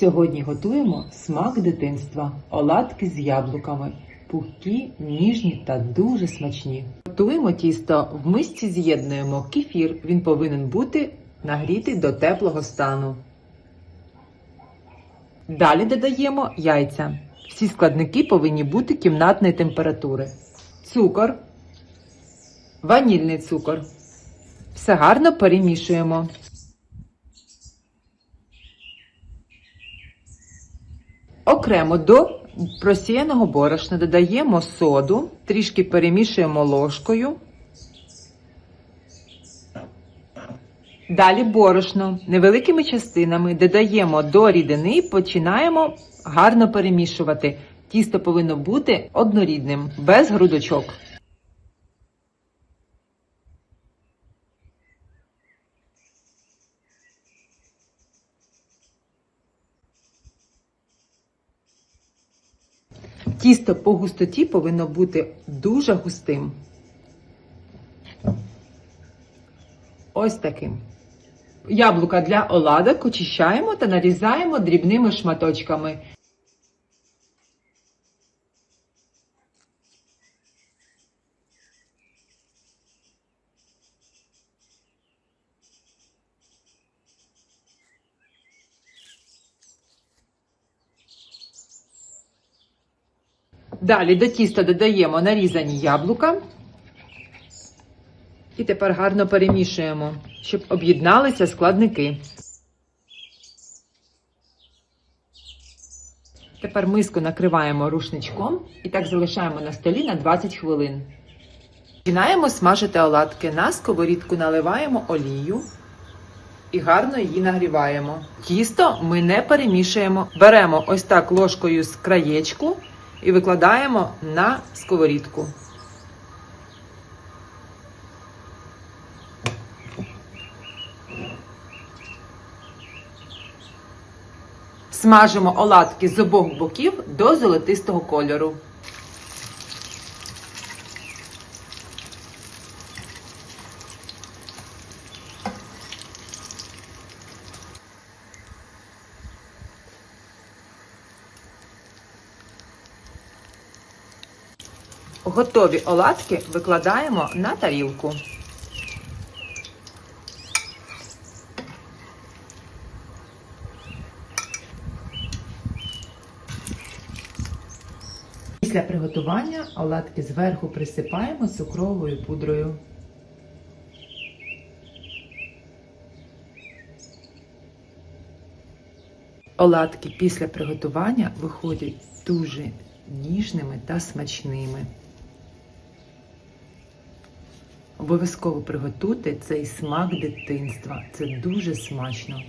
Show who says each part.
Speaker 1: Сьогодні готуємо смак дитинства, оладки з яблуками, пухкі, ніжні та дуже смачні. Готуємо тісто в мисці з'єднуємо кефір. Він повинен бути нагрітий до теплого стану. Далі додаємо яйця. Всі складники повинні бути кімнатної температури. Цукор, ванільний цукор. Все гарно перемішуємо. Окремо до просіяного борошна додаємо соду, трішки перемішуємо ложкою. Далі борошно невеликими частинами додаємо до рідини і починаємо гарно перемішувати. Тісто повинно бути однорідним, без грудочок. Тісто по густоті повинно бути дуже густим. Ось таким. Яблука для оладок очищаємо та нарізаємо дрібними шматочками. Далі до тіста додаємо нарізані яблука. І тепер гарно перемішуємо, щоб об'єдналися складники. Тепер миску накриваємо рушничком і так залишаємо на столі на 20 хвилин. Починаємо смажити оладки. На сковорідку наливаємо олію і гарно її нагріваємо. Тісто ми не перемішуємо. Беремо ось так ложкою з краєчку і викладаємо на сковорідку. Смажимо оладки з обох боків до золотистого кольору. Готові оладки викладаємо на тарілку. Після приготування оладки зверху присипаємо цукровою пудрою. Оладки після приготування виходять дуже ніжними та смачними. Обов'язково приготуйте цей смак дитинства. Це дуже смачно.